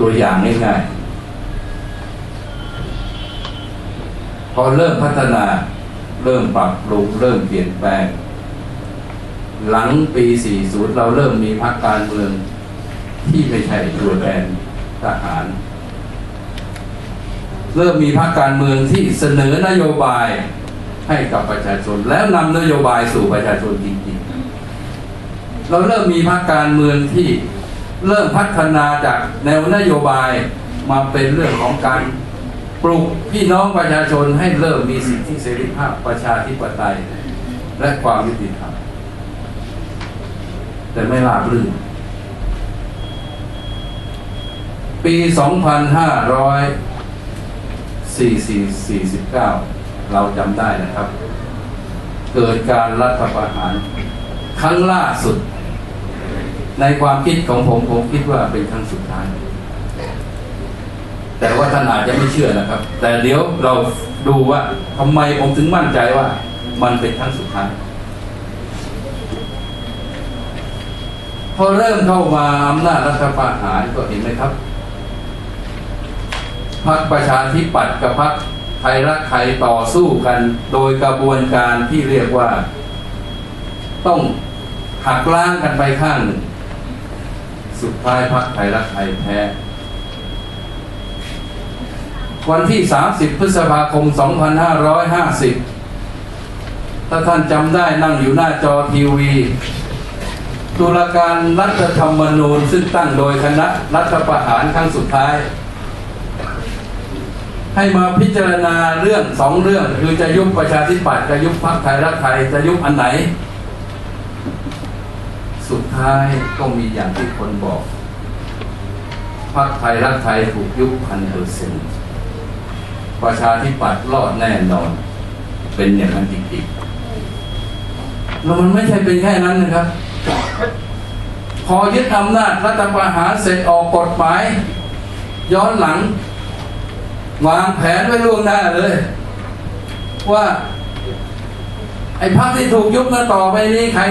ตัวอย่างง่ายๆพอเริ่มพัฒนา เริ่มปรับปรุงเริ่มเปลี่ยนแปลง หลังปี 40 เราเริ่มมีพรรคการเมืองที่ไม่ใช่ตัวแทนทหาร เริ่มมีพรรคการเมืองที่เสนอนโยบายให้กับประชาชน แล้วนำนโยบายสู่ประชาชนจริงๆ เราเริ่มมีพรรคการเมืองที่ เริ่มพัฒนาจากแนวนโยบายมาเป็นเรื่องของการปลุกพี่น้องประชาชนให้เริ่มมีสิทธิเสรีภาพประชาธิปไตย และความยุติธรรมแต่ไม่ราบรื่นปี 2549 เราจำได้นะครับ เกิดการรัฐประหารครั้งล่าสุด ในความคิดของผมผมคิดว่าเป็นครั้งสุดท้าย แต่ว่าท่านอาจจะไม่เชื่อนะครับ แต่เดี๋ยวเราดูว่าทำไมผมถึงมั่นใจว่า มันเป็นครั้งสุดท้าย พอเริ่มเข้ามาอำนาจรัฐประหารก็เห็นไหมครับพรรคประชาธิปัตย์กับพรรคไทยรักไทยต่อสู้กัน โดยกระบวนการที่เรียกว่า ต้องหักล้างกันไปข้างหนึ่ง สุดท้ายพรรคไทยรักไทยแพ้ วันที่ 30 พฤษภาคม 2550 ถ้าท่านจำได้นั่งอยู่หน้าจอทีวีตุลาการรัฐธรรมนูญซึ่งตั้งโดยคณะรัฐประหารครั้งสุดท้าย ให้มาพิจารณาเรื่องสองเรื่อง คือจะยุบประชาธิปัตย์จะยุบพรรคไทยรักไทยจะยุบอันไหน สุดท้ายก็มีอย่างที่คนบอกพรรคไทยรักไทยถูกยุบพันเปอร์เซ็นต์ประชาธิปัตย์รอดแน่นอน เป็นอย่างนั้นจริงๆแล้วมันไม่ใช่เป็นแค่นั้นนะครับ พอยึดอำนาจรัฐประหารเสร็จออกกฎหมาย ย้อนหลัง วางแผนไว้ล่วงหน้าเลย ว่า ไอ้พรรคที่ถูกยุบมาต่อไปนี้ใคร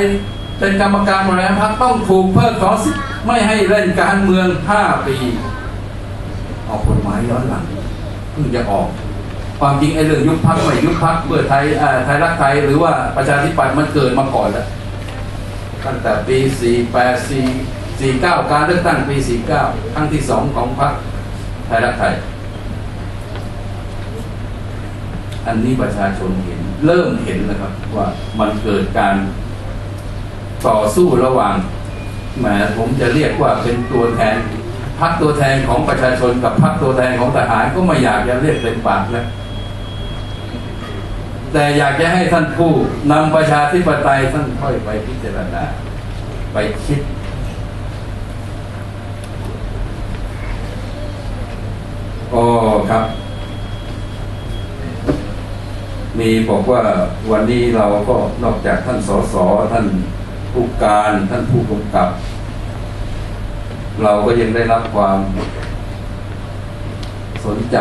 เป็นกรรมการบริหารพรรคต้องถูกเพิกถอนสิทธิ์ไม่ให้เล่นการเมืองห้าปี ออกกฎหมายย้อนหลังเพิ่งจะออก ความจริงไอ้เรื่องยุบพักไม่ยุบพักเพื่อไทยไทยรักไทยหรือว่าประชาธิปัตย์มันเกิดมาก่อนแล้วตั้งแต่ปี 48 4 49 การเลือกตั้งปี 49 ครั้งที่สองของพรรคไทยรักไทย อันนี้ประชาชนเห็น เริ่มเห็นนะครับว่ามันเกิดการ ต่อสู้ระหว่างแหมผมจะเรียกว่าเป็นตัวแทนพรรคตัวแทนของประชาชนกับพรรคตัวแทนของทหารก็ไม่อยากจะเรียกเป็นปากนะแต่อยากจะให้ท่านผู้นำประชาธิปไตยท่านค่อยไปพิจารณา ไปคิด โอ้ครับ มีบอกว่าวันนี้เราก็นอกจากท่านสสท่าน ผู้การท่านผู้กำกับ เราก็ยังได้รับความสนใจ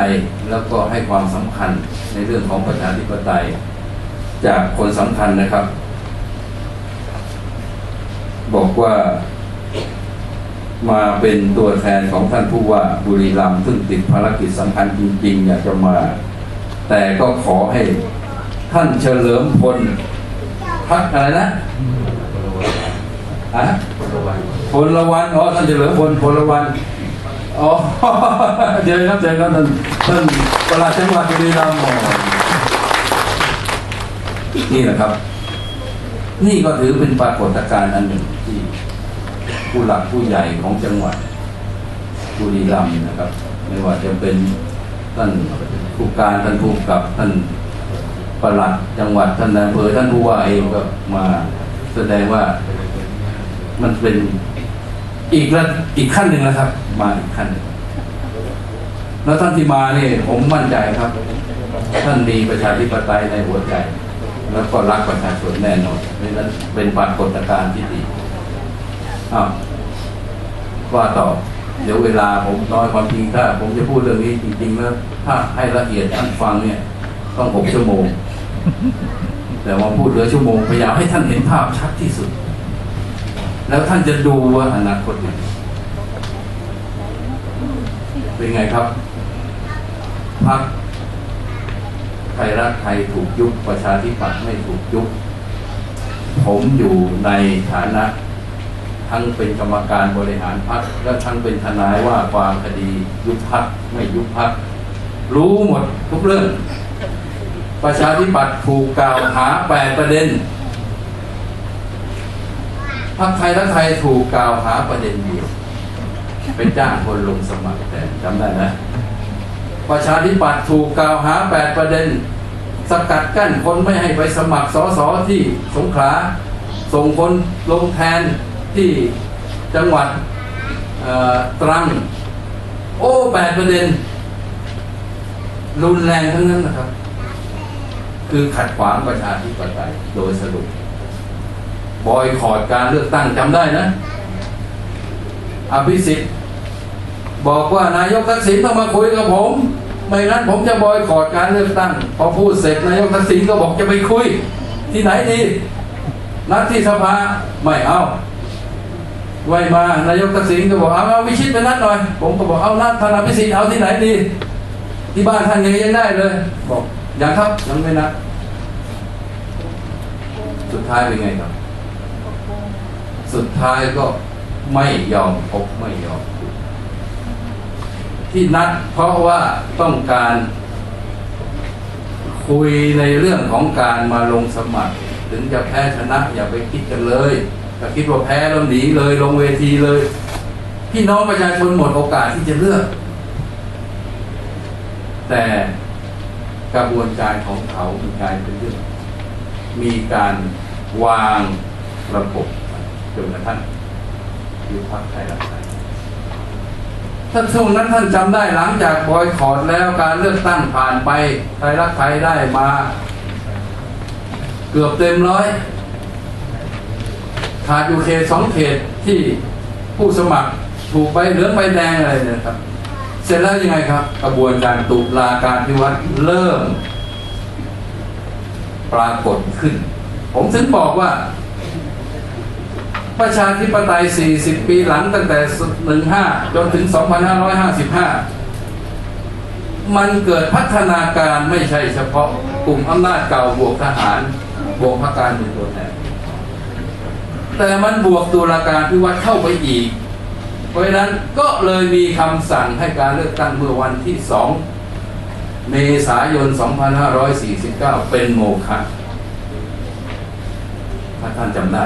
แล้วก็ให้ความสำคัญในเรื่องของประชาธิปไตย จากคนสำคัญนะครับ บอกว่ามาเป็นตัวแทนของท่านผู้ว่าบุรีรัมย์ซึ่งติดภารกิจสำคัญจริงๆ อยากจะมา แต่ก็ขอให้ท่านเฉลิมพลพักอะไรนะ อะพลวันอ๋อท่านเฉลิมพลพลวันอ๋อเจอครับเจอครับท่านท่านประหลัดจังหวัดบุรีรัมย์อ๋อนี่แหละครับ นี่ก็ถือเป็นปรากฏการณ์อันหนึ่งที่ ผู้หลักผู้ใหญ่ของจังหวัดบุรีรัมย์นะครับ ไม่ว่าจะเป็นท่านผู้การท่านผู้กำกับท่านปลัดจังหวัดท่านนายอำเภอท่านผู้ว่าเองก็มาแสดงว่า มันเป็นอีกระอีกขั้นหนึ่งนะครับ มาอีกขั้นหนึ่งแล้วท่านที่มาเนี่ยผมมั่นใจครับ ท่านมีประชาธิปไตยในหัวใจ แล้วก็รักประชาชนแน่นอนนั้นเป็นปรากฏการณ์ที่ดีอ้าวว่าต่อ เดี๋ยวเวลาผมน้อยความจริงถ้าผมจะพูดเรื่องนี้จริงๆแล้วถ้าให้ละเอียดท่านฟังเนี่ย ต้องหกชั่วโมง แต่ว่าพูดเหลือชั่วโมงพยายามให้ท่านเห็นภาพชัดที่สุด แล้วท่านจะดูว่าอนาคตเนี่ยเป็นไงครับพักไทยรักไทยถูกยุบประชาธิปัตย์ไม่ถูกยุบผมอยู่ในฐานะ ทั้งเป็นกรรมการบริหารพักและทั้งเป็นทนายว่าความคดียุบพักไม่ยุบพักรู้หมดทุกเรื่อง ประชาธิปัตย์ถูกกล่าวหาแปดประเด็น พรรคไทยและไทยถูกกล่าวหาประเด็นเดียวเป็นจ้างคนลงสมัครแต่จำได้ไหมประชาธิปัตย์ถูกกล่าวหาแปดประเด็น สกัดกั้นคนไม่ให้ไปสมัครสอสอที่สงขลาส่งคนลงแทนที่จังหวัดตรัง โอ้แปดประเด็น รุนแรงทั้งนั้นนะครับ คือขัดขวางประชาธิปไตยโดยสรุป บอยคอรดการเลือกตั้งจำได้นะ อภิสิทธิ์บอกว่านายกทักษิณต้องมาคุยกับผม ไม่งั้นผมจะบอยคอรดการเลือกตั้ง พอพูดเสร็จนายกทักษิณก็บอกจะไปคุย ที่ไหนดี นัดที่สภาไม่เอาไว้มานายกทักษิณก็บอกเอาเอาวิชิตไปนัดหน่อย ผมก็บอกเอานัดธนาพิสิทธิ์เอาที่ไหนดี ที่บ้านท่านยังยังได้เลย บอกอยังครับยังไม่นัดสุดท้ายเป็นไงครับ สุดท้ายก็ไม่ยอมพบไม่ยอมคุยที่นัดเพราะว่าต้องการคุยในเรื่องของการมาลงสมัคร ถึงจะแพ้ชนะอย่าไปคิดกันเลยถ้าคิดว่าแพ้แล้วหนีเลยลงเวทีเลย พี่น้องประชาชนหมดโอกาสที่จะเลือก แต่กระบวนการของเขามีการเป็นเรื่อง มีการวางระบบ จนกระทั่งยุบพักไทยรักไทยถ้าช่วงนั้นท่านจำได้หลังจากบอยคอรดแล้วการเลือกตั้งผ่านไปไทยรักไทยได้มา เกือบเต็มร้อยขาดอยู่เขตสองเขตที่ผู้สมัครถูกใบเหลืองใบแดงอะไรเนี่ยครับ เสร็จแล้วยังไงครับ กระบวนการตุลาการพิวัตรเริ่ม ปรากฏขึ้น ผมถึงบอกว่า ประชาธิปไตย 40 ปีหลังตั้งแต่ 15 จนถึง 2555 มันเกิดพัฒนาการไม่ใช่เฉพาะกลุ่มอำนาจเก่าบวกทหารบวกพรรคการเมืองตัวแทนแต่มันบวกตุลาการพิวัตรเข้าไปอีก เพราะฉะนั้นก็เลยมีคำสั่งให้การเลือกตั้งเมื่อวันที่ 2 เมษายน 2549 เป็นโมฆะถ้าท่านจำได้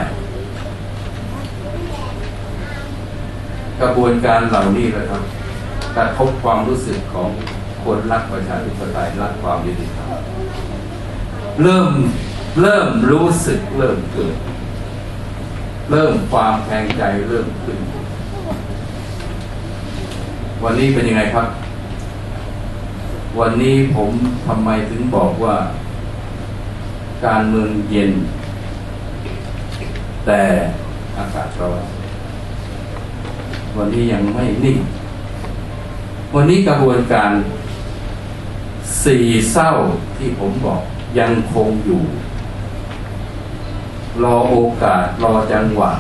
กระบวนการเหล่านี้แหละครับกระทบความรู้สึกของคนรักประชาธิปไตยรักความยุติธรรมเริ่มเริ่มรู้สึกเริ่มเกิด เริ่มความแทงใจเริ่มขึ้น วันนี้เป็นยังไงครับ วันนี้ผมทำไมถึงบอกว่า การเมืองเย็น แต่อากาศร้อน วันนี้ยังไม่นิ่ง วันนี้กระบวนการสี่เศร้าที่ผมบอกยังคงอยู่ รอโอกาสรอจังหวะ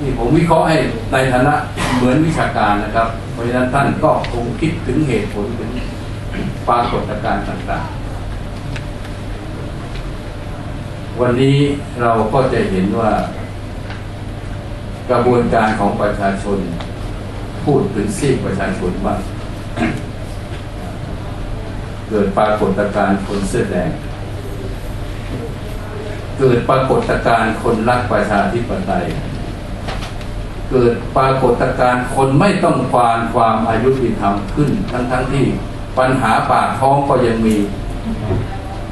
นี่ผมวิเคราะห์ให้ในฐานะเหมือนวิชาการนะครับ เพราะฉะนั้นท่านก็คงคิดถึงเหตุผลถึงปรากฏการณ์ต่างๆ วันนี้เราก็จะเห็นว่า กระบวนการของประชาชน พูดถึงซีกประชาชนว่า เกิดปรากฏการณ์คนเสื้อแดงเกิดปรากฏการณ์คนรักประชาธิปไตย เกิดปรากฏการณ์คนไม่ต้องการความอายุติธรรมขึ้น ทั้งๆทที่ปัญหาปากท้องก็ยังมี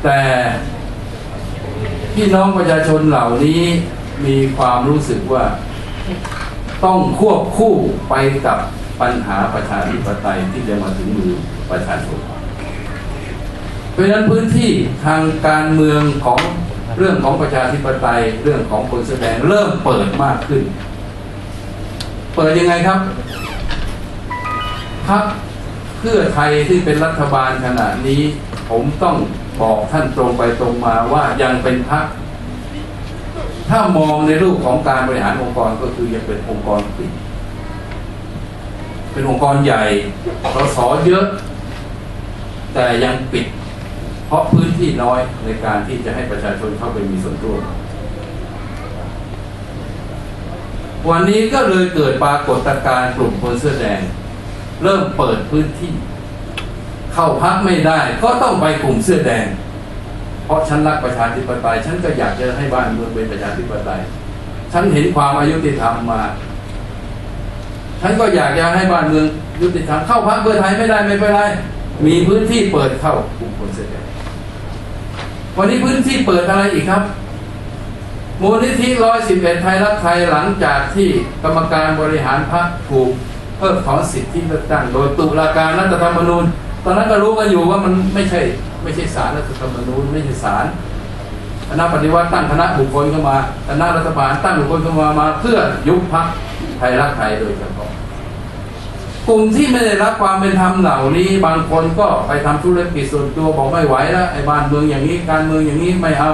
แต่พี่น้องประชาชนเหล่านี้มีความรู้สึกว่า ต้องควบคู่ไปกับปัญหาประชาธิปไตยที่จะมาถึงมือประชาชนเพราะฉะนั้นพื้นที่ทางการเมืองของเรื่องของประชาธิปไตยเรื่องของคนแสดงเริ่มเปิดมากขึ้น เปิดยังไงครับพักเพื่อไทยที่เป็นรัฐบาลขณะนี้ ผมต้องบอกท่านตรงไปตรงมาว่ายังเป็นพัก ถ้ามองในรูปของการบริหารองค์กรก็คือยังเป็นองค์กรปิดเป็นองค์กรใหญ่สสเยอะ แต่ยังปิด เพราะพื้นที่น้อยในการที่จะให้ประชาชนเข้าไปมีส่วนร่วมวันนี้ก็เลยเกิดปรากฏการณ์กลุ่มคนเสื้อแดง เริ่มเปิดพื้นที่ เข้าพักไม่ได้ ก็ต้องไปกลุ่มเสื้อแดง เพราะฉันรักประชาธิปไตยฉันก็อยากจะให้บ้านเมืองเป็นประชาธิปไตย ฉันเห็นความอายุติธรรมมา ฉันก็อยากจะให้บ้านเมืองยุติธรรมเข้าพักเพื่อไทยไม่ได้ไม่เป็นไรมีพื้นที่เปิดเข้ากลุ่มคนเสื้อแดงวันนี้พื้นที่เปิดอะไรอีกครับ มูลนิธิร้อยสิบเอ็ดไทยรักไทยหลังจากที่กรรมการบริหารพรรคถูกเพิกถอนสิทธิเลือกตั้ง โดยตุลาการรัฐธรรมนูญ ตอนนั้นก็รู้กันอยู่ว่ามันไม่ใช่ ไม่ใช่ศาลรัฐธรรมนูญไม่ใช่ศาลคณะปฏิวัติตั้งคณะบุคคลเข้ามาคณะรัฐบาลตั้งบุคคลเข้ามามา เพื่อยุบพรรคไทยรักไทยโดยเฉพาะกลุ่มที่ไม่ได้รับความเป็นธรรมเหล่านี้ บางคนก็ไปทำธุรกิจส่วนตัวบอกไม่ไหวแล้วไอ้บ้านเมืองอย่างนี้การเมืองอย่างนี้ไม่เอา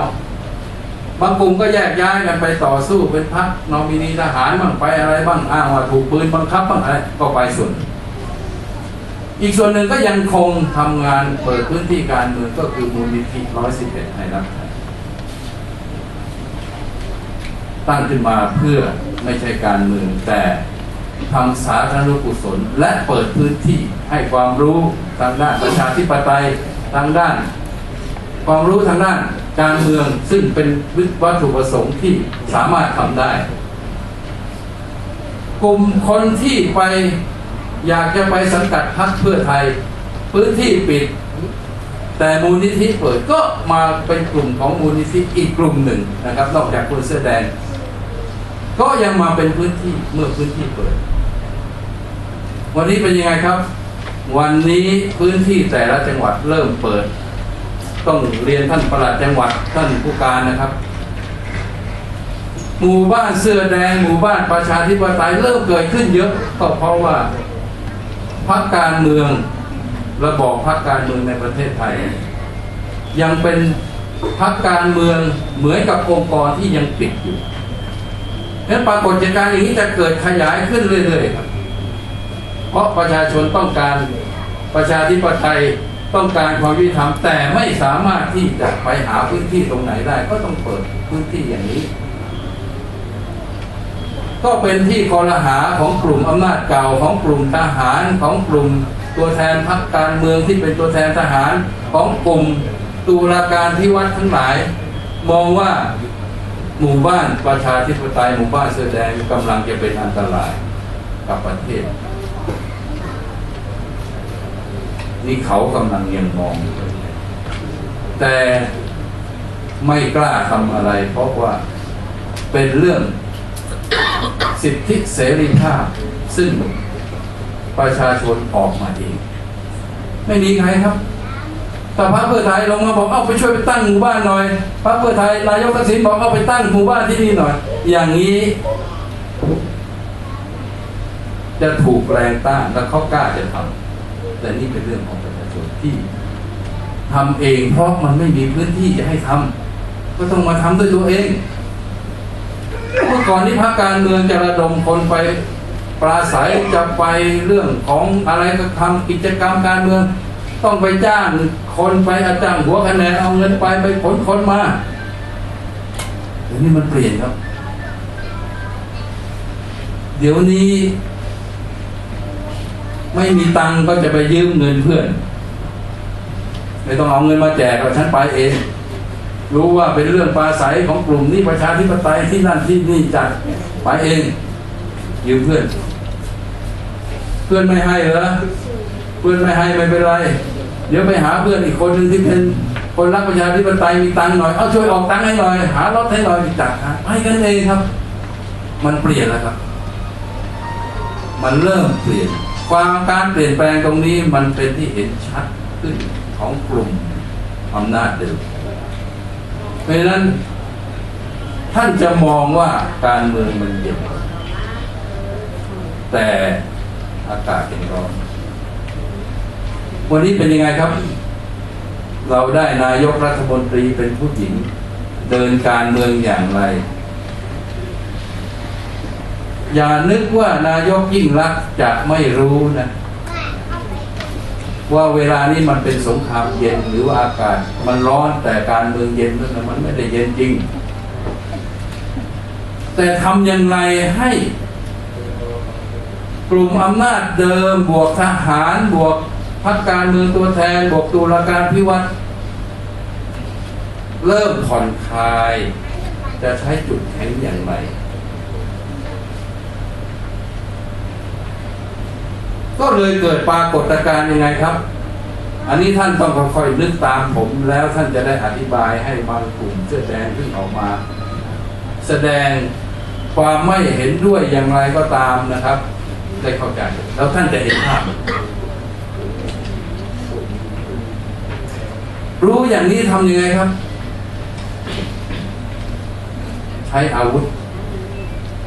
บางกลุ่มก็แยกย้ายกันไปต่อสู้เป็นพรรคนอมินีทหารบ้างไปอะไรบ้างอ้างว่าถูกปืนบังคับบ้างอะไรก็ไปส่วน อีกส่วนหนึ่งก็ยังคงทำงานเปิดพื้นที่การเมืองก็คือมูลนิธิร้อยสิบเอ็ดไทยรักไทยตั้งขึ้นมาเพื่อไม่ใช่การเมืองแต่ทำสาธารณกุศล และเปิดพื้นที่ให้ความรู้ทางด้านประชาธิปไตยทางด้าน ความรู้ทางด้านการเมืองซึ่งเป็นวัตถุประสงค์ที่สามารถทำได้ กลุ่มคนที่ไป อยากจะไปสังกัดพรรคเพื่อไทย พื้นที่ปิด แต่มูลนิธิเปิดก็มาเป็นกลุ่มของมูลนิธิอีกกลุ่มหนึ่งนะครับ นอกจากคนเสื้อแดง ก็ยังมาเป็นพื้นที่เมื่อพื้นที่เปิด วันนี้เป็นยังไงครับ วันนี้พื้นที่แต่ละจังหวัดเริ่มเปิด ต้องเรียนท่านประหลัดจังหวัดท่านผู้การนะครับหมู่บ้านเสื้อแดงหมู่บ้านประชาธิปไตยเริ่มเกิดขึ้นเยอะก็เพราะว่า พรรคการเมืองระบอบพรรคการเมืองในประเทศไทย ยังเป็นพรรคการเมืองเหมือนกับองค์กรที่ยังปิดอยู่เพราะฉะนั้นปรากฏการณ์อย่างนี้จะเกิดขยายขึ้นเรื่อยๆครับ เพราะประชาชนต้องการประชาธิปไตยต้องการความยุติธรรมแต่ไม่สามารถที่จะไปหาพื้นที่ตรงไหนได้ ก็ต้องเปิดพื้นที่อย่างนี้ ก็เป็นที่คอรหาของกลุ่มอำนาจเก่าของกลุ่มทหารของกลุ่มตัวแทนพรรคการเมืองที่เป็นตัวแทนทหารของกลุ่มตุลาการที่วัดทั้งหลาย มองว่าหมู่บ้านประชาธิปไตยหมู่บ้านเสื้อแดงกำลังจะเป็นอันตรายกับประเทศ นี่เขากำลังยังมองอยู่แต่ไม่กล้าทำอะไร เพราะว่าเป็นเรื่อง สิทธิเสรีภาพ ซึ่งประชาชนออกมาเอง ไม่มีใครครับแต่พรรคเพื่อไทยลงมาบอกเอาไปช่วยไปตั้งหมู่บ้านหน่อยพรรคเพื่อไทยนายกทักษิณบอกเอาไปตั้งหมู่บ้านที่นี่หน่อย อย่างนี้ จะถูกแรงต้านและเขากล้าจะทำแต่นี่เป็นเรื่องของประชาชนที่ทำเองเพราะมันไม่มีพื้นที่จะให้ทำก็ต้องมาทำด้วยตัวเอง เมื่อก่อนนี้พรรคการเมืองจะระดมคนไปปราศัยจะไปเรื่องของอะไรก็ทำกิจกรรมการเมือง ต้องไปจ้างคนไปอาจ้างหัวคะแนนเอาเงินไปไปขนคนมาเดี๋ยวนี้มันเปลี่ยนครับ เดี๋ยวนี้ ไม่มีตังก็จะไปยืมเงินเพื่อน ไม่ต้องเอาเงินมาแจกเอาฉันไปเอง รู้ว่าเป็นเรื่องปราศัยของกลุ่มนี้ประชาธิปไตยที่นั่นที่นี่จัดไปเองยืมเพื่อน เพื่อนไม่ให้เหรอเพื่อนไม่ให้ไม่เป็นไร เดี๋ยวไปหาเพื่อนอีกคนหนึ่งที่เป็นคนรักประชาธิปไตยมีตังค์หน่อยเอาช่วยออกตังค์ให้หน่อย หารถให้หน่อยจัดหาให้กันเองครับ มันเปลี่ยนแล้วครับ มันเริ่มเปลี่ยน ความการเปลี่ยนแปลงตรงนี้มันเป็นที่เห็นชัดขึ้นของกลุ่มอำนาจเดิม ราะฉะนั้นท่านจะมองว่าการเมืองมันเย็นแต่อากาศเป็นร้อนวันนี้เป็นยังไงครับ เราได้นายกรัฐมนตรีเป็นผู้หญิง เดินการเมืองอย่างไร อย่านึกว่านายกยิ่งรักจะไม่รู้นะ ว่าเวลานี้มันเป็นสงครามเย็นหรือว่าอากาศ มันร้อนแต่การเมืองเย็นนั่นมันไม่ได้เย็นจริง แต่ทำอย่างไรให้ กลุ่มอำนาจเดิม บวกทหารบวกพรรคการเมืองตัวแทน บวกตุลาการพิวัตรเริ่มผ่อนคลาย จะใช้จุดแข็งอย่างไร ก็เลยเกิดปรากฏการณ์ยังไงครับ อันนี้ท่านต้องค่อยๆนึกตามผมแล้วท่านจะได้อธิบายให้บางกลุ่มเสื้อแดงขึ้นออกมา แสดงความไม่เห็นด้วยอย่างไรก็ตามนะครับ ได้เข้าใจแล้วท่านจะเห็นภาพรู้อย่างนี้ทำยังไงครับ ใช้อาวุธ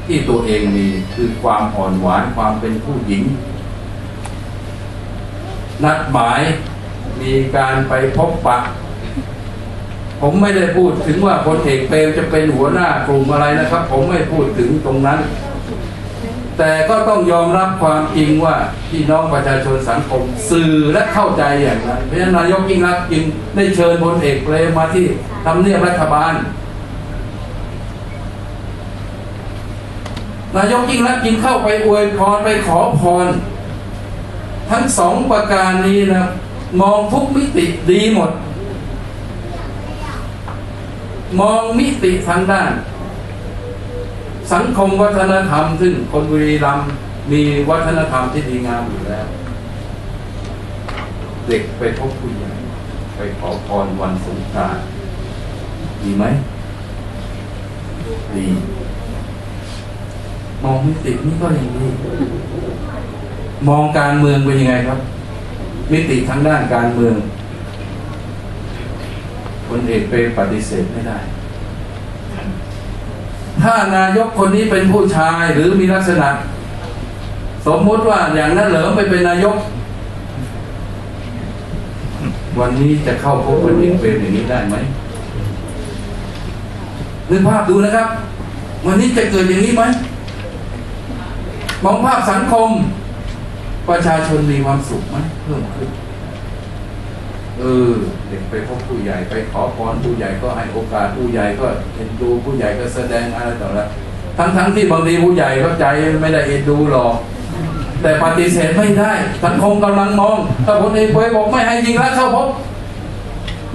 ที่ตัวเองมีคือความอ่อนหวานความเป็นผู้หญิง นัดหมาย มีการไปพบปะ ผมไม่ได้พูดถึงว่าพลเอกเปรมจะเป็นหัวหน้ากลุ่มอะไรนะครับ ผมไม่พูดถึงตรงนั้น แต่ก็ต้องยอมรับความจริงว่าพี่น้องประชาชนสังคม สื่อและเข้าใจอย่างนั้นเพราะฉะนั้นนายกยิ่งรักษณ์จึงได้เชิญพลเอกเปรมมาที่ทำเนียบรัฐบาลนายกยิ่งรักษณ์จึงเข้าไปอวยพรไปขอพร ทั้งสองประการนี้นะมองทุกมิติดีหมด มองมิติทางด้าน สังคมวัฒนธรรม ซึ่งคนบุรีรัมย์มีวัฒนธรรมที่ดีงามอยู่แล้ว เด็กไปพบผู้ใหญ่ไปขอพรวันสงกรานต์ดีไหมดี มองมิตินี้ก็ยังดี มองการเมืองเป็นยังไงครับ มิติทางด้านการเมืองคนเอกเปรมปฏิเสธไม่ได้ ถ้านายกคนนี้เป็นผู้ชายหรือมีลักษณะ สมมุติว่าอย่างนั้นเหลิมไปเป็นนายก วันนี้จะเข้าพบคนเอกเปรมอย่างนี้ได้ไหมนึกภาพดูนะครับ วันนี้จะเกิดอย่างนี้ไหมมองภาพสังคม ประชาชนมีความสุขไหมเพิ่มขึ้น เออ เด็กไปพบผู้ใหญ่ไปขอพรผู้ใหญ่ก็ให้โอกาสผู้ใหญ่ก็เอ็นดูผู้ใหญ่ก็แสดงอะไรต่ออะไรทั้งทั้งๆที่บางทีผู้ใหญ่ก็ใจไม่ได้เอ็นดูหรอก แต่ปฏิเสธไม่ได้สังคมกำลังมองถ้าคนเอกเผยบอกไม่ให้จริงแล้วเข้าพบ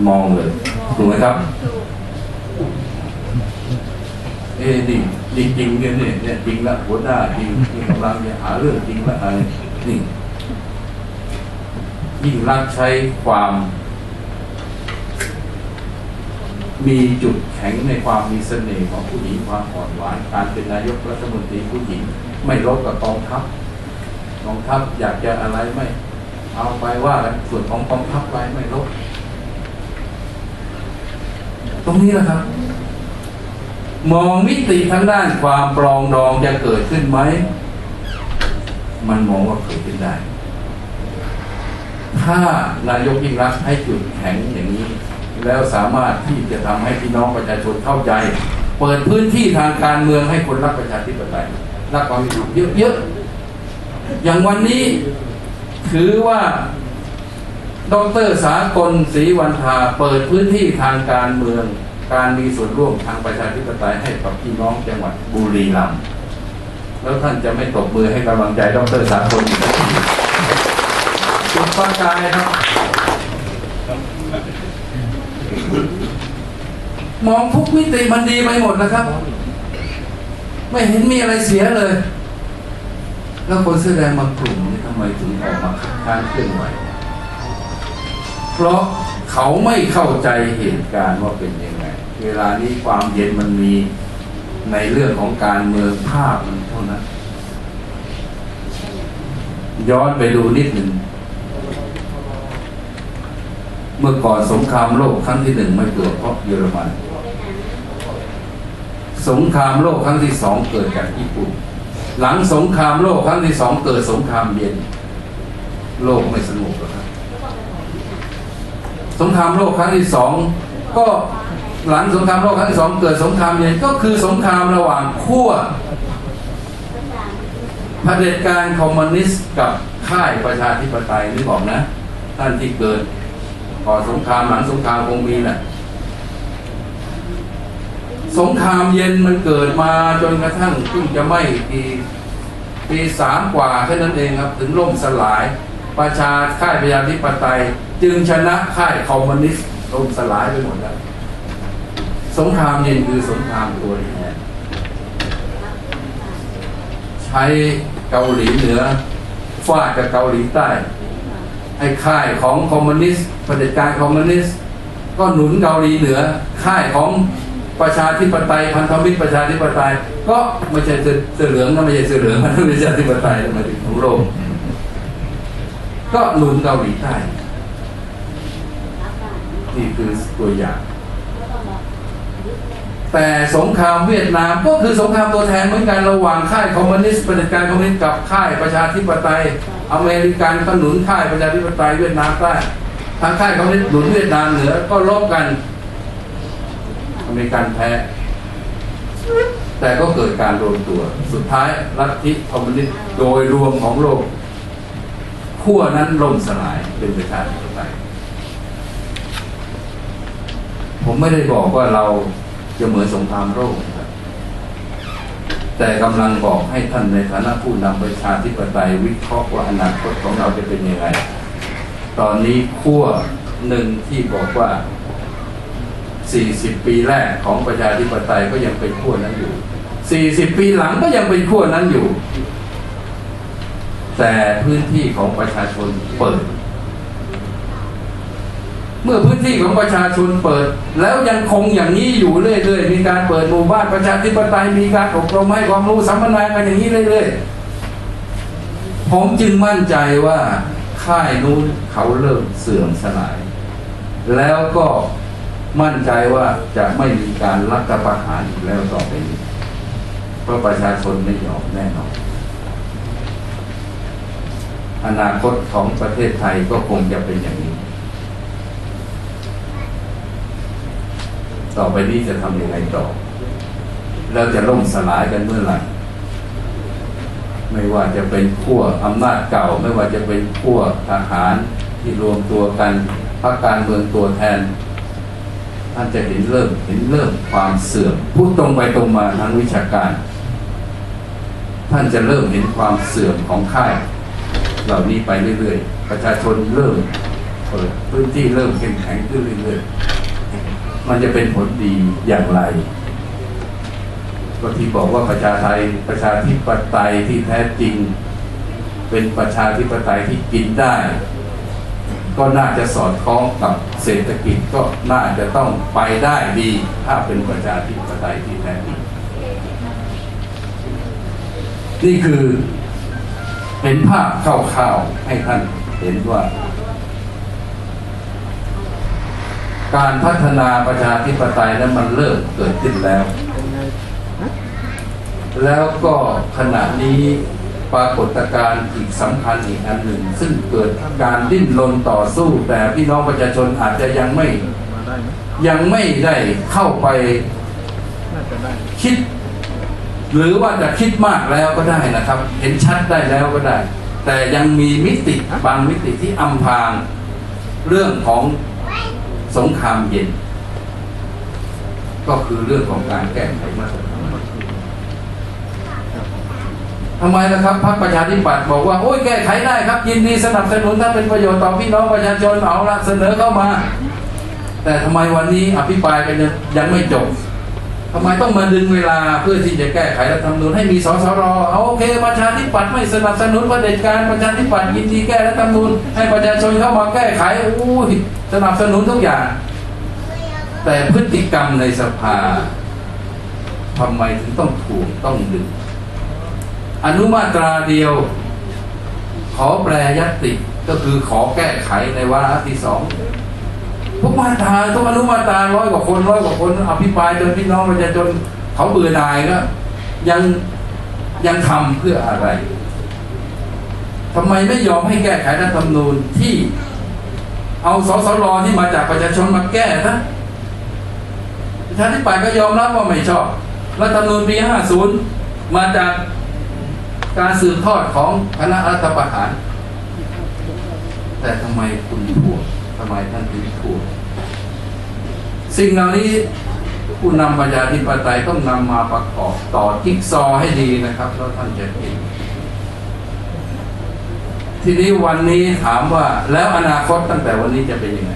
มองเลยถูกไหมครับ เอ้นี่จริงจริงเนี่ยเนี่ยจริงละหัวหน้าจริงกำลังจะหาเรื่องจริงละอะไร นี่ยิ่งรักใช้ความ มีจุดแข็งในความมีเสน่ห์ของผู้หญิงความอ่อนหวานการเป็นนายกรัฐมนตรีผู้หญิง ไม่ลบกับกองทัพกองทัพอยากจะอะไรไม่ เอาไปว่ากันส่วนของกองทัพไปไม่ลบตรงนี้แหละครับ มองมิติทางด้านความปรองดองจะเกิดขึ้นไหม มันมองว่าเกิดขึ้นได้ ถ้านายกยิ่งรักให้จุดแข็งอย่างนี้ แล้วสามารถที่จะทำให้พี่น้องประชาชนเข้าใจ เปิดพื้นที่ทางการเมืองให้คนรักประชาธิปไตยรักความเป็นธรรมเยอะๆอย่างวันนี้ถือว่าดรสากลศรีวันทาเปิดพื้นที่ทางการเมือง การมีส่วนร่วมทางประชาธิปไตยให้กับพี่น้องจังหวัดบุรีรัมย์ แล้วท่านจะไม่ตบมือให้กำลังใจดรสากลอีกสักทีจุดประกายครับ มองทุกมิติมันดีไปหมดนะครับ ไม่เห็นมีอะไรเสียเลย แล้วคนเสื้อแดงบางกลุ่มนี่ทำไมถึงออกมาคัดค้านเคลื่อนไหว เพราะเขาไม่เข้าใจเหตุการณ์ว่าเป็นยังไง เวลานี้ความเย็นมันมี ในเรื่องของการเมืองภาพมันเท่านั้น ย้อนไปดูนิดหนึ่ง เมื่อก่อนสงครามโลกครั้งที่หนึ่งไม่เกิดเพราะเยอรมัน สงครามโลกครั้งที่สองเกิดจากญี่ปุ่น หลังสงครามโลกครั้งที่สองเกิดสงครามเย็น โลกไม่สงบหรอกครับ สงครามโลกครั้งที่สองก็ หลังสงครามโลกครั้งที่สองเกิดสงครามเย็นก็คือสงครามระหว่างขั้วเผด็จการคอมมิวนิสต์กับค่ายประชาธิปไตยนึกออกนะ ท่านที่เกิดก่อนสงครามหลังสงครามคงมีแหละสงครามเย็นมันเกิดมาจนกระทั่งเพิ่งจะไม่ปีปีสามกว่าแค่นั้นเองครับ ถึงล่มสลาย ประชาค่ายประชาธิปไตย จึงชนะค่ายคอมมิวนิสต์ล่มสลายไปหมดแล้ว สงครามเย็นคือสงครามตัวแทนใช้เกาหลีเหนือฟาดกับเกาหลีใต้ให้ค่ายของคอมมิวนิสต์เผด็จการคอมมิวนิสต์ก็หนุนเกาหลีเหนือ ค่ายของประชาธิปไตยพันธมิตรประชาธิปไตย ก็ไม่ใช่เสือเหลืองก็ไม่ใช่เสือเหลืองมันประชาธิปไตยมาถึงของโลกก็หนุนเกาหลีใต้นี่คือตัวอย่าง แต่สงครามเวียดนามก็คือสงครามตัวแทนเหมือนกันระหว่างค่ายคอมมิวนิสต์เผด็จการคอมมิวนิสต์กับค่ายประชาธิปไตย อเมริกันก็หนุนค่ายประชาธิปไตยเวียดนามใต้ทางค่ายคอมมิวนิสต์หนุนเวียดนามเหนือก็ลบกัน อเมริกันแพ้ แต่ก็เกิดการรวมตัว สุดท้ายลัทธิคอมมิวนิสต์โดยรวมของโลกขั้วนั้นล่มสลายเป็นประชาธิปไตยผมไม่ได้บอกว่าเรา จะเหมือนสงครามโลกครับแต่กำลังบอกให้ท่านในฐานะผู้นำประชาธิปไตยวิเคราะห์ว่าอนาคตของเราจะเป็นยังไง ตอนนี้ขั้วหนึ่งที่บอกว่า 40 ปีแรกของประชาธิปไตยก็ยังเป็นขั้วนั้นอยู่ 40 ปีหลังก็ยังเป็นขั้วนั้นอยู่ แต่พื้นที่ของประชาชนเปิด เมื่อพื้นที่ของประชาชนเปิด แล้วยังคงอย่างนี้อยู่เรื่อยๆ มีการเปิดหมู่บ้านประชาธิปไตยมีการอบรมให้ความรู้สัมมนากันอย่างนี้เรื่อยๆ ผมจึงมั่นใจว่าค่ายนู้นเขาเริ่มเสื่อมสลาย แล้วก็มั่นใจว่าจะไม่มีการรัฐประหารอีกแล้วต่อไปนี้เพราะประชาชนไม่ยอมแน่นอนอนาคตของประเทศไทยก็คงจะเป็นอย่างนี้ ต่อไปนี้จะทำยังไงต่อ แล้วจะล่มสลายกันเมื่อไหร่ ไม่ว่าจะเป็นขั้วอำนาจเก่า ไม่ว่าจะเป็นขั้วทหารที่รวมตัวกันพรรคการเมืองตัวแทน ท่านจะเห็นเริ่มเห็นเริ่มความเสื่อมพูดตรงไปตรงมาทางวิชาการ ท่านจะเริ่มเห็นความเสื่อมของค่าย เหล่านี้ไปเรื่อยๆ ประชาชนเริ่มเปิดพื้นที่เริ่มเข้มแข็งขึ้นเรื่อยๆ มันจะเป็นผลดีอย่างไรก็ที่บอกว่าประชาไทยประชาธิปไตยที่แท้จริง เป็นประชาธิปไตยที่กินได้ ก็น่าจะสอดคล้องกับเศรษฐกิจก็น่าจะต้องไปได้ดี ถ้าเป็นประชาธิปไตยที่แท้จริง นี่คือเห็นภาพคร่าวๆให้ท่านเห็นว่า การพัฒนาประชาธิปไตยนั้นมันเริ่มเกิดขึ้นแล้ว แล้วก็ขณะนี้ปรากฏการณ์อีกสำคัญอีกอันหนึ่ง ซึ่งเกิดการดิ้นรนต่อสู้ แต่พี่น้องประชาชนอาจจะยังไม่ยังไม่ได้เข้าไปคิด หรือว่าจะคิดมากแล้วก็ได้นะครับ เห็นชัดได้แล้วก็ได้ แต่ยังมีมิติบางมิติที่อำพรางเรื่องของ สงครามเย็น ก็คือเรื่องของการแก้ไขมาตรฐานทำไมนะครับพรรคประชาธิปัตย์บอกว่าโอ้ยแก้ไขได้ครับยินดีสนับสนุนถ้าเป็นประโยชน์ต่อพี่น้องประชาชนเอาละเสนอเข้ามา แต่ทำไมวันนี้อภิปรายกันยังยังไม่จบ ทำไมต้องมาดึงเวลาเพื่อที่จะแก้ไขรัฐธรรมนูญให้มีสสรเอาโอเคประชาธิปัตย์ไม่สนับสนุนประเด็จการประชาธิปัตย์ยินดีแก้รัฐธรรมนูญให้ประชาชนเข้ามาแก้ไขอู้สนับสนุนทุกอย่าง แต่พฤติกรรมในสภาทำไมถึงต้องถูกต้องดึงอนุมาตราเดียว ขอแปรยตติก็คือขอแก้ไขในวาระที่สอง ทุกมาตราทุกอนุมาตราร้อยกว่าคนร้อยกว่าคนอภิปรายจนพี่น้องประชาชนเขาเบื่อหน่ายก็ยังยังทำเพื่ออะไรทำไมไม่ยอมให้แก้ไขรัฐธรรมนูญที่เอาสสรที่มาจากประชาชนมาแก้นะประชาธิปัตย์ก็ยอมรับว่าไม่ชอบรัฐธรรมนูญปี 50 มาจากการสืบทอดของคณะรัฐประหาร แต่ทำไมคุณพูดทำ ไมท่านถึงพูดสิ่งเหล่านี้ผู้นำประชาธิปไตยต้องนำมาประกอบต่อจิ๊กซอให้ดีนะครับแล้วท่านจะเห็นทีนี้วันนี้ถามว่าแล้วอนาคตตั้งแต่วันนี้จะเป็นยังไง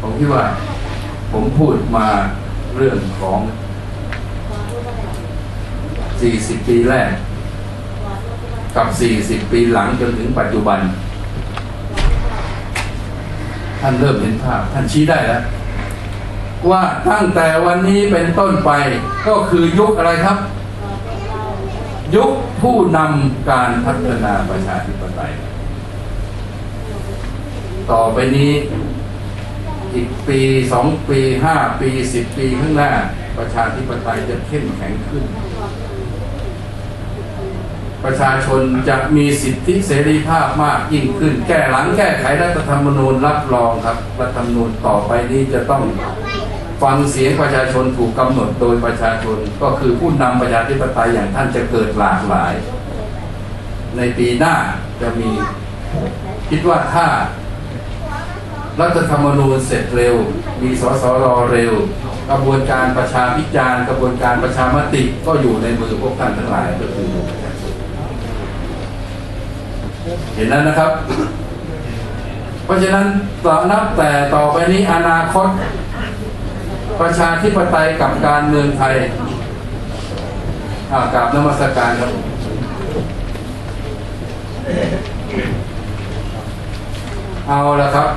ผมคิดว่า ผมพูดมาเรื่องของ 40 ปีแรก กับ 40 ปีหลังจนถึงปัจจุบัน ท่านเริ่มเห็นภาพ ท่านชี้ได้แล้ว ว่าตั้งแต่วันนี้เป็นต้นไปก็คือยุคอะไรครับ ยุคผู้นำการพัฒนาประชาธิปไตย ต่อไปนี้อีกปีสองปีห้าปีสิบปีข้างหน้า ประชาธิปไตยจะเข้มแข็งขึ้น ประชาชนจะมีสิทธิเสรีภาพมากยิ่งขึ้น แก้หลังแก้ไขรัฐธรรมนูญรับรองครับรัฐธรรมนูญต่อไปนี้จะต้องฟังเสียงประชาชนถูกกำหนดโดยประชาชนก็คือผู้นำประชาธิปไตยอย่างท่านจะเกิดหลากหลาย ในปีหน้าจะมีคิดว่าถ้า รัฐธรรมนูญเสร็จเร็ว มีสสรเร็ว กระบวนการประชาพิจารณ์ กระบวนการประชามติก็อยู่ในมือพวกท่านทั้งหลายก็คือ เห็นแล้วนะครับ เพราะฉะนั้นต่อนับแต่ต่อไปนี้อนาคต ประชาธิปไตยกับการเมืองไทยอากราบนมัสการครับเอาละครับ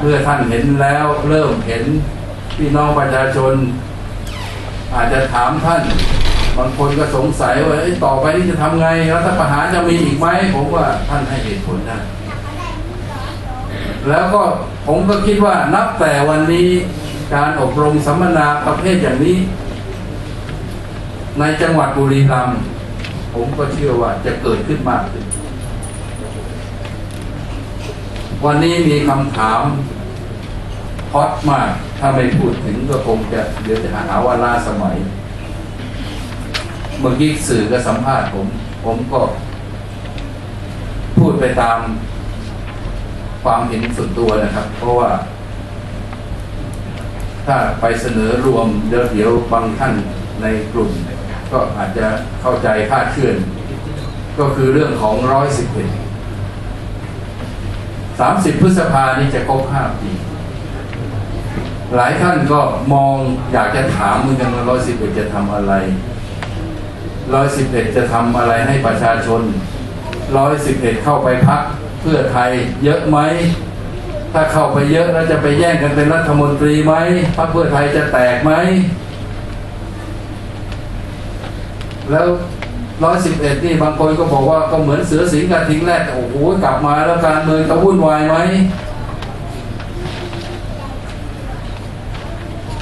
เมื่อท่านเห็นแล้วเริ่มเห็นพี่น้องประชาชน อาจจะถามท่าน บางคนก็สงสัยว่าต่อไปนี่จะทำไงรัฐประหารจะมีอีกไหมผมว่าท่านให้เหตุผลได้แล้วก็ผมก็คิดว่านับแต่วันนี้การอบรมสัมมนาประเภทอย่างนี้ ในจังหวัดบุรีรัมย์ผมก็เชื่อว่าจะเกิดขึ้นมากขึ้นวันนี้มีคำถามฮอตมาก ถ้าไม่พูดถึงก็คงจะเดี๋ยวจะหาว่าล่าสมัย เมื่อกี้สื่อก็สัมภาษณ์ผม ผมก็ พูดไปตามความเห็นส่วนตัวนะครับ เพราะว่า ถ้าไปเสนอรวมเดี๋ยวเดี๋ยวบางท่านในกลุ่ม ก็อาจจะเข้าใจคาดเคลื่อน ก็คือเรื่องของร้อยสิบเอ็ดสามสิบพฤษภานี้จะครบห้าปีหลายท่านก็มองอยากจะถามเหมือนกันว่าร้อยสิบเอ็ดจะทำอะไร ร้อยสิบเอ็ดจะทำอะไรให้ประชาชนร้อยสิบเอ็ดเข้าไปพักเพื่อไทยเยอะไหม ถ้าเข้าไปเยอะแล้วจะไปแย่งกันเป็นรัฐมนตรีไหมพรรคเพื่อไทยจะแตกไหม แล้วร้อยสิบเอ็ดนี่บางคนก็บอกว่าก็เหมือนเสือสิงห์กระทิงแรกโอ้โหกลับมาแล้วการเมืองจะวุ่นวายไหม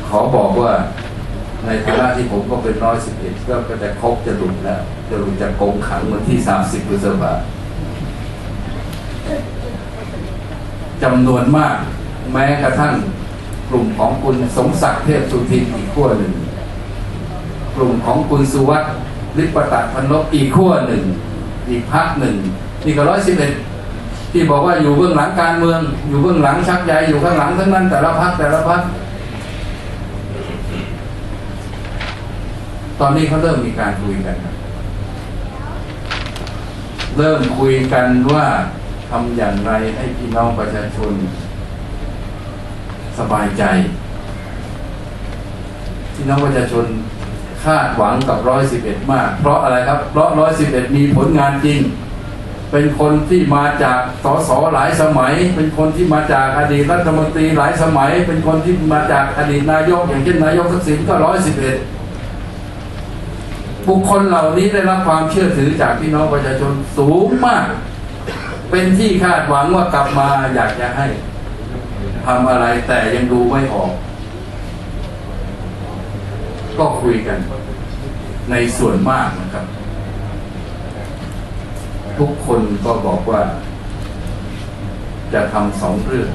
ขอบอกว่า ฐานะที่ผมก็เป็นร้อยสิบเอ็ดก็จะครบจะหลุดแล้วจะหลุดจากกงขังวันที่สามสิบพฤษภาจำนวนมาก แม้กระทั่งกลุ่มของคุณสมศักดิ์เทพสุทินอีกขั้วหนึ่ง กลุ่มของคุณสุวัสดิ์ลิปปตัดพันลบอีกขั้วหนึ่ง อีกพักหนึ่งนี่ก็ร้อยสิบเอ็ดที่บอกว่าอยู่เบื้องหลังการเมือง อยู่เบื้องหลังชักใยอยู่ข้างหลังทั้งนั้นแต่ละพักแต่ละพัก ตอนนี้เขาเริ่มมีการคุยกัน เริ่มคุยกันว่าทำอย่างไรให้พี่น้องประชาชน สบายใจพี่น้องประชาชนคาดหวังกับร้อยสิบเอ็ดมาก เพราะอะไรครับ เพราะร้อยสิบเอ็ดมีผลงานจริง เป็นคนที่มาจากสสหลายสมัย เป็นคนที่มาจากอดีตรัฐมนตรีหลายสมัย เป็นคนที่มาจากอดีตนายกอย่างเช่นนายกทักษิณก็ร้อยสิบเอ็ด บุคคลเหล่านี้ได้รับความเชื่อถือจากพี่น้องประชาชนสูงมาก เป็นที่คาดหวังว่ากลับมาอยากจะให้ทำอะไรแต่ยังดูไม่ออก ก็คุยกัน ในส่วนมากนะครับ ทุกคนก็บอกว่า จะทำสองเรื่อง